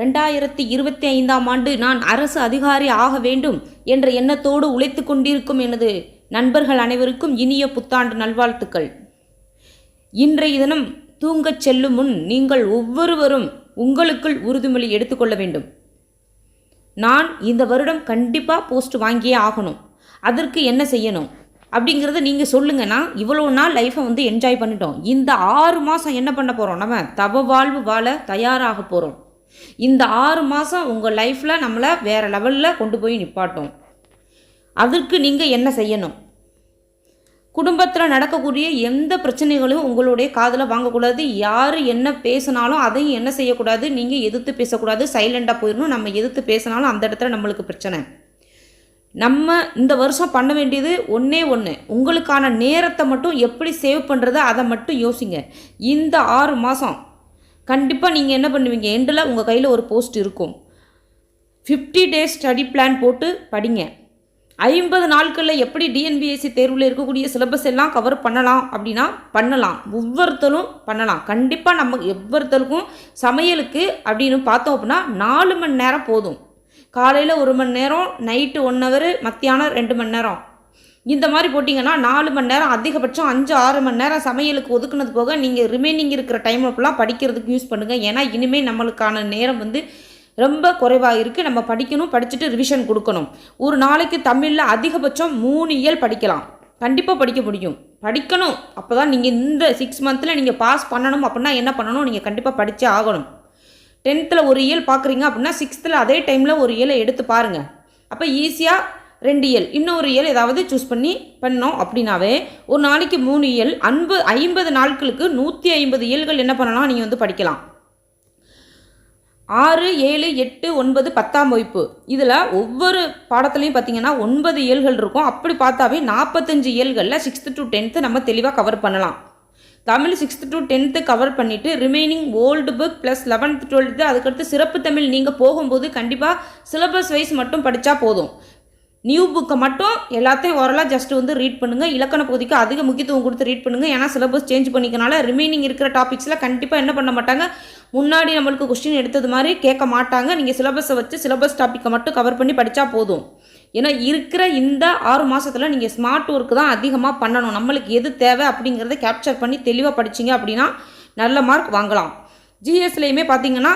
ரெண்டாயிரத்தி இருபத்தி ஐந்தாம் ஆண்டு நான் அரசு அதிகாரி ஆக வேண்டும் என்ற எண்ணத்தோடு உழைத்து கொண்டிருக்கும் எனது நண்பர்கள் அனைவருக்கும் இனிய புத்தாண்டு நல்வாழ்த்துக்கள். இன்றைய தினம் தூங்கச் செல்லும் முன் நீங்கள் ஒவ்வொருவரும் உங்களுக்குள் உறுதிமொழி எடுத்துக்கொள்ள வேண்டும். நான் இந்த வருடம் கண்டிப்பாக போஸ்ட் வாங்கியே ஆகணும். அதற்கு என்ன செய்யணும்? அப்படிங்கிறத நீங்கள் சொல்லுங்கன்னா இவ்வளோ நாள் லைஃப்பை வந்து என்ஜாய் பண்ணிட்டோம். இந்த ஆறு மாதம் என்ன பண்ண போகிறோம் நம்ம தவ வாழ்வு வாழ தயாராக போகிறோம் இந்த ஆறு மாதம் உங்கள் லைஃப்பில் நம்மளை வேறு லெவலில் கொண்டு போய் நிப்பாட்டும். அதற்கு நீங்கள் என்ன செய்யணும்? குடும்பத்தில் நடக்கக்கூடிய எந்த பிரச்சனைகளும் உங்களுடைய காதில் வாங்கக்கூடாது. யார் என்ன பேசினாலும் அதையும் என்ன செய்யக்கூடாது? நீங்கள் எதிர்த்து பேசக்கூடாது. சைலண்டாக போயிடணும். நம்ம எதிர்த்து பேசினாலும் அந்த இடத்துல நம்மளுக்கு பிரச்சனை. நம்ம இந்த வருஷம் பண்ண வேண்டியது ஒன்றே ஒன்று உங்களுக்கான நேரத்தை மட்டும் எப்படி சேவ் பண்ணுறது அதை மட்டும் யோசிங்க. இந்த ஆறு மாதம் கண்டிப்பாக நீங்கள் என்ன பண்ணுவீங்க? எண்டில் உங்கள் கையில் ஒரு போஸ்ட் இருக்கும். ஃபிஃப்டி டேஸ் ஸ்டடி பிளான் போட்டு படிங்க. ஐம்பது நாட்களில் எப்படி டிஎன்பிஎஸ்சி தேர்வில் இருக்கக்கூடிய சிலபஸ் எல்லாம் கவர் பண்ணலாம் அப்படின்னா பண்ணலாம். ஒவ்வொருத்தரும் பண்ணலாம். கண்டிப்பாக நம்ம ஒவ்வொருத்தருக்கும் சமையலுக்கு அப்படின்னு பார்த்தோம் அப்படின்னா நாலு மணி நேரம் போதும். காலையில் ஒரு மணி நேரம் நைட்டு ஒன் ஹவர் மத்தியானம் ரெண்டு மணி நேரம். இந்த மாதிரி போட்டிங்கன்னா நாலு மணி நேரம் அதிகபட்சம் அஞ்சு ஆறு மணி நேரம் சமையலுக்கு ஒதுக்குனது போக நீங்கள் ரிமைனிங் இருக்கிற டைம் அப்பெல்லாம் படிக்கிறதுக்கு யூஸ் பண்ணுங்கள் ஏன்னா இனிமேல் நம்மளுக்கான நேரம் வந்து ரொம்ப குறைவாக இருக்குது நம்ம படிக்கணும் படிச்சுட்டு ரிவிஷன் கொடுக்கணும். ஒரு நாளைக்கு தமிழில் அதிகபட்சம் மூணு இயல் படிக்கலாம். கண்டிப்பாக படிக்க முடியும். படிக்கணும். அப்போ தான் நீங்கள் இந்த சிக்ஸ் மந்தில் நீங்கள் பாஸ் பண்ணணும் அப்படின்னா என்ன பண்ணணும்? நீங்கள் கண்டிப்பாக படித்தே ஆகணும். டென்த்தில் ஒரு இயல் பார்க்குறீங்க அப்படின்னா சிக்ஸ்த்தில் அதே டைமில் ஒரு இயலை எடுத்து பாருங்கள் அப்போ ஈஸியாக ரெண்டு இயல். இன்னொரு இயல் ஏதாவது சூஸ் பண்ணி பண்ணோம் அப்படின்னாவே ஒரு நாளைக்கு மூணு இயல் அன்பு ஐம்பது நாட்களுக்கு நூற்றி ஐம்பது இயல்கள் என்ன பண்ணலாம்? நீங்கள் வந்து படிக்கலாம். ஆறு ஏழு எட்டு ஒன்பது பத்தாம் வகுப்பு. இதில் ஒவ்வொரு பாடத்துலையும் பார்த்தீங்கன்னா ஒன்பது இயல்கள் இருக்கும். அப்படி பார்த்தாவே நாற்பத்தஞ்சு இயல்களில் சிக்ஸ்த்து டு டென்த்து நம்ம தெளிவாக கவர் பண்ணலாம். Tamil sixth to tenth cover பண்ணிவிட்டு remaining old book plus eleventh twelfth அதுக்கடுத்து சிறப்பு தமிழ் நீங்கள் போகும்போது கண்டிப்பாக சிலபஸ் வைஸ் மட்டும் படித்தா போதும். நியூ புக்கை மட்டும் எல்லாத்தையும் ஓரலாக ஜஸ்ட் வந்து ரீட் பண்ணுங்கள் இலக்கண பகுதிக்கு அதிக முக்கியத்துவம் கொடுத்து ரீட் பண்ணுங்கள் ஏன்னா சிலபஸ் சேஞ்ச் பண்ணிக்கனால ரிமைனிங் இருக்கிற டாபிக்ஸில் கண்டிப்பாக என்ன பண்ண மாட்டாங்க? முன்னாடி நம்மளுக்கு கொஸ்டின் எடுத்தது மாதிரி கேட்க மாட்டாங்க. நீங்கள் சிலபஸை வச்சு சிலபஸ் டாப்பிக்கை மட்டும் கவர் பண்ணி படித்தா போதும். ஏன்னா இருக்கிற இந்த ஆறு மாதத்தில் நீங்கள் ஸ்மார்ட் ஒர்க்கு தான் அதிகமாக பண்ணணும். நம்மளுக்கு எது தேவை அப்படிங்கிறத கேப்சர் பண்ணி தெளிவாக படிச்சிங்க அப்படின்னா நல்ல மார்க் வாங்கலாம். ஜிஎஸ்லேயுமே பார்த்தீங்கன்னா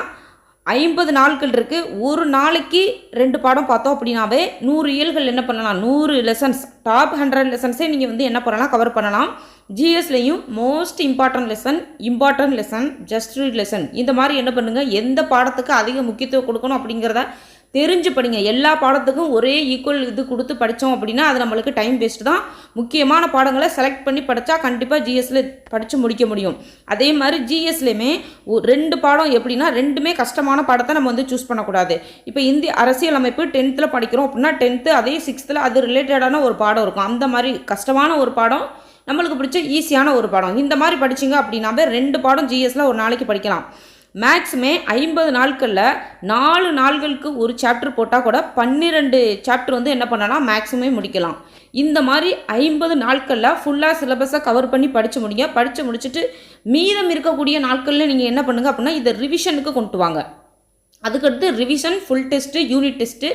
ஐம்பது நாட்கள் இருக்குது ஒரு நாளைக்கு ரெண்டு பாடம் பார்த்தோம் அப்படின்னாவே நூறு இயல்கள் என்ன பண்ணலாம்? நூறு லெசன்ஸ் டாப் ஹண்ட்ரட் லெசன்ஸே நீங்கள் வந்து என்ன பண்ணலாம்? கவர் பண்ணலாம். ஜிஎஸ்லேயும் most important lesson important lesson just read lesson இந்த மாதிரி என்ன பண்ணுங்கள் எந்த பாடத்துக்கு அதிக முக்கியத்துவம் கொடுக்கணும் அப்படிங்கிறத தெரிஞ்சு படிங்க எல்லா பாடத்துக்கும் ஒரே ஈக்குவல் இது கொடுத்து படித்தோம் அப்படின்னா அது நம்மளுக்கு டைம் வேஸ்ட் தான். முக்கியமான பாடங்களை செலக்ட் பண்ணி படித்தா கண்டிப்பாக ஜிஎஸ்சில் படித்து முடிக்க முடியும். அதே மாதிரி ஜிஎஸ்லேயுமே ரெண்டு பாடம் எப்படின்னா ரெண்டுமே கஷ்டமான பாடத்தை நம்ம வந்து சூஸ் பண்ணக்கூடாது. இப்போ இந்திய அரசியலமைப்பு டென்த்தில் படிக்கிறோம் அப்படின்னா டென்த்து அதே சிக்ஸ்த்தில் அது ரிலேட்டடான ஒரு பாடம் இருக்கும். அந்த மாதிரி கஷ்டமான ஒரு பாடம் நம்மளுக்கு பிடிச்ச ஈஸியான ஒரு பாடம். இந்த மாதிரி படிச்சிங்க அப்படின்னாவே ரெண்டு பாடம் ஜிஎஸ்ல ஒரு நாளைக்கு படிக்கலாம். மேக்ஸுமே ஐம்பது நாட்களில் நாலு நாள்களுக்கு ஒரு சாப்டர் போட்டால் கூட பன்னிரெண்டு சாப்டர் வந்து என்ன பண்ணலாம் மேக்ஸுமே முடிக்கலாம். இந்த மாதிரி ஐம்பது நாட்களில் ஃபுல்லாக சிலபஸை கவர் பண்ணி படித்து முடிங்க. படித்து முடிச்சுட்டு மீதம் இருக்கக்கூடிய நாட்களில் நீங்கள் என்ன பண்ணுங்கள் அப்படின்னா இதை ரிவிஷனுக்கு கொண்டு வாங்க. அதுக்கடுத்து revision full test unit test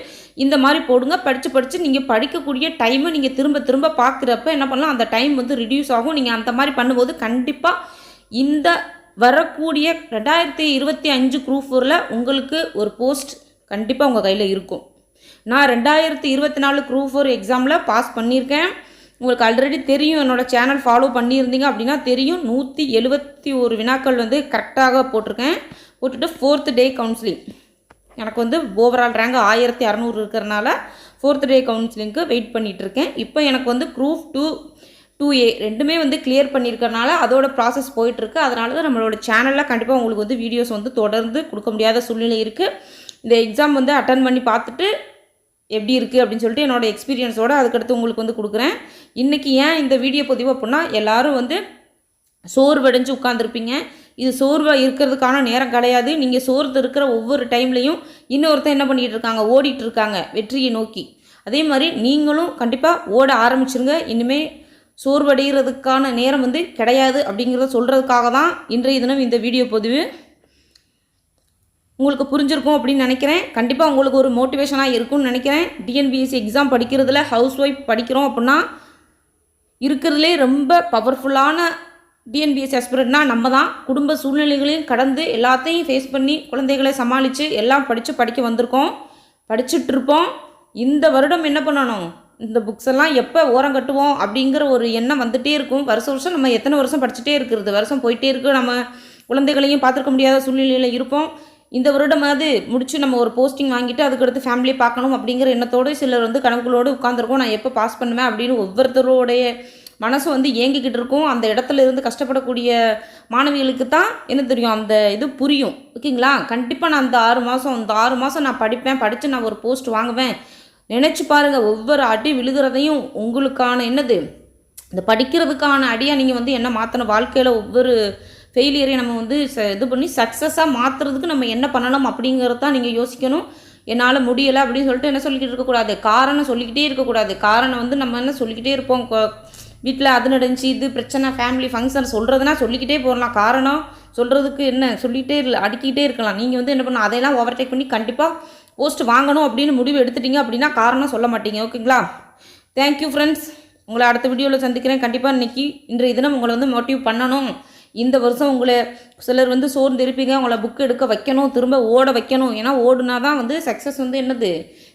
இந்த மாதிரி போடுங்க. படித்து படித்து நீங்கள் படிக்கக்கூடிய டைமை நீங்கள் திரும்ப திரும்ப பார்க்குறப்ப என்ன பண்ணலாம் அந்த டைம் வந்து ரிடியூஸ் ஆகும். நீங்கள் அந்த மாதிரி பண்ணும்போது கண்டிப்பாக இந்த வரக்கூடிய ரெண்டாயிரத்தி இருபத்தி அஞ்சு குரூப் ஃபோரில் உங்களுக்கு ஒரு போஸ்ட் கண்டிப்பாக உங்கள் கையில் இருக்கும். நான் ரெண்டாயிரத்தி இருபத்தி நாலு குரூப் ஃபோர் எக்ஸாமில் பாஸ் பண்ணியிருக்கேன். உங்களுக்கு ஆல்ரெடி தெரியும் என்னோடய சேனல் ஃபாலோ பண்ணியிருந்தீங்க அப்படின்னா தெரியும். நூற்றி எழுபத்தி ஒரு வினாக்கள் வந்து கரெக்டாக போட்டிருக்கேன். போட்டுட்டு ஃபோர்த்து டே கவுன்சிலிங் எனக்கு வந்து ஓவரால் ரேங்க் ஆயிரத்தி அறநூறு இருக்கிறனால ஃபோர்த் டே கவுன்சிலிங்க்கு வெயிட் பண்ணிகிட்ருக்கேன் இப்போ எனக்கு வந்து குரூப் டூ டூ ஏ ரெண்டுமே வந்து கிளியர் பண்ணியிருக்கறனால அதோட ப்ராசஸ் போயிட்டுருக்கு. அதனால தான் நம்மளோட சேனலில் கண்டிப்பாக உங்களுக்கு வந்து வீடியோஸ் வந்து தொடர்ந்து கொடுக்க முடியாத சூழ்நிலை இருக்குது இந்த எக்ஸாம் வந்து அட்டன் பண்ணி பார்த்துட்டு எப்படி இருக்குது அப்படின்னு சொல்லிட்டு என்னோடய எக்ஸ்பீரியன்ஸோடு அதுக்கடுத்து உங்களுக்கு வந்து கொடுக்குறேன். இன்றைக்கி ஏன் இந்த வீடியோ பதிவு அப்படின்னா எல்லோரும் வந்து சோர்வடைஞ்சு உட்காந்துருப்பீங்க இது சோர்வாக இருக்கிறதுக்கான நேரம் கிடையாது. நீங்கள் சோர்ந்து இருக்கிற ஒவ்வொரு டைம்லையும் இன்னொருத்தர் என்ன பண்ணிகிட்டு இருக்காங்க? ஓடிட்டு இருக்காங்க வெற்றியை நோக்கி. அதே மாதிரி நீங்களும் கண்டிப்பாக ஓட ஆரம்பிச்சிருங்க. இனிமேல் சோர்வடைகிறதுக்கான நேரம் வந்து கிடையாது அப்படிங்கிறத சொல்கிறதுக்காக தான் இன்றைய தினம் இந்த வீடியோ பதிவு. உங்களுக்கு புரிஞ்சிருக்கும் அப்படின்னு நினைக்கிறேன். கண்டிப்பாக உங்களுக்கு ஒரு மோட்டிவேஷனாக இருக்கும்னு நினைக்கிறேன். டிஎன்பிஎஸ்சி எக்ஸாம் படிக்கிறதுல ஹவுஸ் ஒய்ஃப் படிக்கிறோம் அப்படின்னா இருக்கிறதுலே ரொம்ப பவர்ஃபுல்லான டிஎன்பிஎஸ் ஆஸ்பிரண்ட்னா நம்ம தான். குடும்ப சூழ்நிலைகளையும் கடந்து எல்லாத்தையும் ஃபேஸ் பண்ணி குழந்தைகளை சமாளித்து எல்லாம் படித்து படிக்க வந்திருக்கோம். படிச்சுட்ருப்போம் இந்த வருடம் என்ன பண்ணணும்? இந்த புக்ஸ் எல்லாம் எப்போ ஓரம் கட்டுவோம் அப்படிங்கிற ஒரு எண்ணம் வந்துகிட்டே இருக்கும். வருஷம் வருஷம் நம்ம எத்தனை வருஷம் படிச்சுட்டே இருக்கிறது? வருஷம் போயிட்டே இருக்கு. நம்ம குழந்தைகளையும் பார்த்துருக்க முடியாத சூழ்நிலையில் இருப்போம். இந்த வருடமாவது முடிச்சு நம்ம ஒரு போஸ்டிங் வாங்கிட்டு அதுக்கடுத்து ஃபேமிலியை பார்க்கணும் அப்படிங்கிற எண்ணத்தோடு சிலர் வந்து கணக்குகளோடு உட்காந்துருக்கோம் நான் எப்போ பாஸ் பண்ணுவேன் அப்படின்னு ஒவ்வொருத்தருடைய மனசு வந்து ஏங்கிக்கிட்டு இருக்கும். அந்த இடத்துல இருந்து கஷ்டப்படக்கூடிய மாணவிகளுக்கு தான் என்ன தெரியும்? அந்த இது புரியும். ஓகேங்களா? கண்டிப்பாக நான் அந்த ஆறு மாதம் அந்த ஆறு மாதம் நான் படிப்பேன். படித்து நான் ஒரு போஸ்ட் வாங்குவேன். நினச்சி பாருங்கள் ஒவ்வொரு அடி விழுகிறதையும் உங்களுக்கான என்னது? இந்த படிக்கிறதுக்கான அடியாக நீங்கள் வந்து என்ன மாற்றணும் வாழ்க்கையில் ஒவ்வொரு ஃபெயிலியரையும் நம்ம வந்து ச- இது பண்ணி சக்ஸஸாக மாற்றுறதுக்கு நம்ம என்ன பண்ணணும் அப்படிங்கிறது தான் நீங்கள் யோசிக்கணும். என்னால் முடியலை அப்படின்னு சொல்லிட்டு என்ன சொல்லிக்கிட்டு இருக்கக்கூடாது காரணம் சொல்லிக்கிட்டே இருக்கக்கூடாது காரணம் வந்து நம்ம என்ன சொல்லிக்கிட்டே இருப்போம்? வீட்டில் அது நடந்துச்சு இது பிரச்சனை ஃபேமிலி ஃபங்க்ஷன் சொல்கிறதுனா சொல்லிக்கிட்டே போகலாம் காரணம் சொல்கிறதுக்கு என்ன? சொல்லிகிட்டே இல்லை அடிக்கிட்டே இருக்கலாம். நீங்கள் வந்து என்ன பண்ணணும்? அதையெல்லாம் ஓவர்டேக் பண்ணி கண்டிப்பாக போஸ்ட் வாங்கணும் அப்படின்னு முடிவு எடுத்துட்டீங்க அப்படின்னா காரணம் சொல்ல மாட்டீங்க. ஓகேங்களா தேங்க்யூ ஃப்ரெண்ட்ஸ் உங்களை அடுத்த வீடியோவில் சந்திக்கிறேன். கண்டிப்பாக இன்னைக்கு இன்றைய தினம் உங்களை வந்து மோட்டிவ் பண்ணணும். இந்த வருஷம் உங்களை சிலர் வந்து சோர்ந்து இருப்பீங்க. உங்களை புக் எடுக்க வைக்கணும். திரும்ப ஓட வைக்கணும். ஏன்னா ஓடுனா தான் வந்து சக்ஸஸ் வந்து என்னது?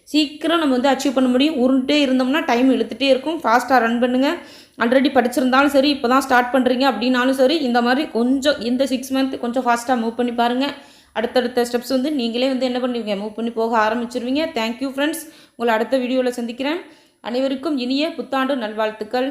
சீக்கிரம் நம்ம வந்து அச்சீவ் பண்ண முடியும். உருண்டே இருந்தோம்னா டைம் இழுத்துட்டே இருக்கும். ஃபாஸ்ட்டாக ரன் பண்ணுங்கள் ஆல்ரெடி படிச்சிருந்தாலும் சரி இப்போ தான் ஸ்டார்ட் பண்ணுறீங்க அப்படின்னாலும் சரி இந்த மாதிரி கொஞ்சம் இந்த சிக்ஸ் மந்த் கொஞ்சம் ஃபாஸ்ட்டாக மூவ் பண்ணி பாருங்கள் அடுத்தடுத்த ஸ்டெப்ஸ் வந்து நீங்களே வந்து என்ன பண்ணுவீங்க? மூவ் பண்ணி போக ஆரம்பிச்சிருவீங்க. தேங்க்யூ ஃப்ரெண்ட்ஸ் உங்களை அடுத்த வீடியோவில் சந்திக்கிறேன். அனைவருக்கும் இனிய புத்தாண்டு நல்வாழ்த்துக்கள்.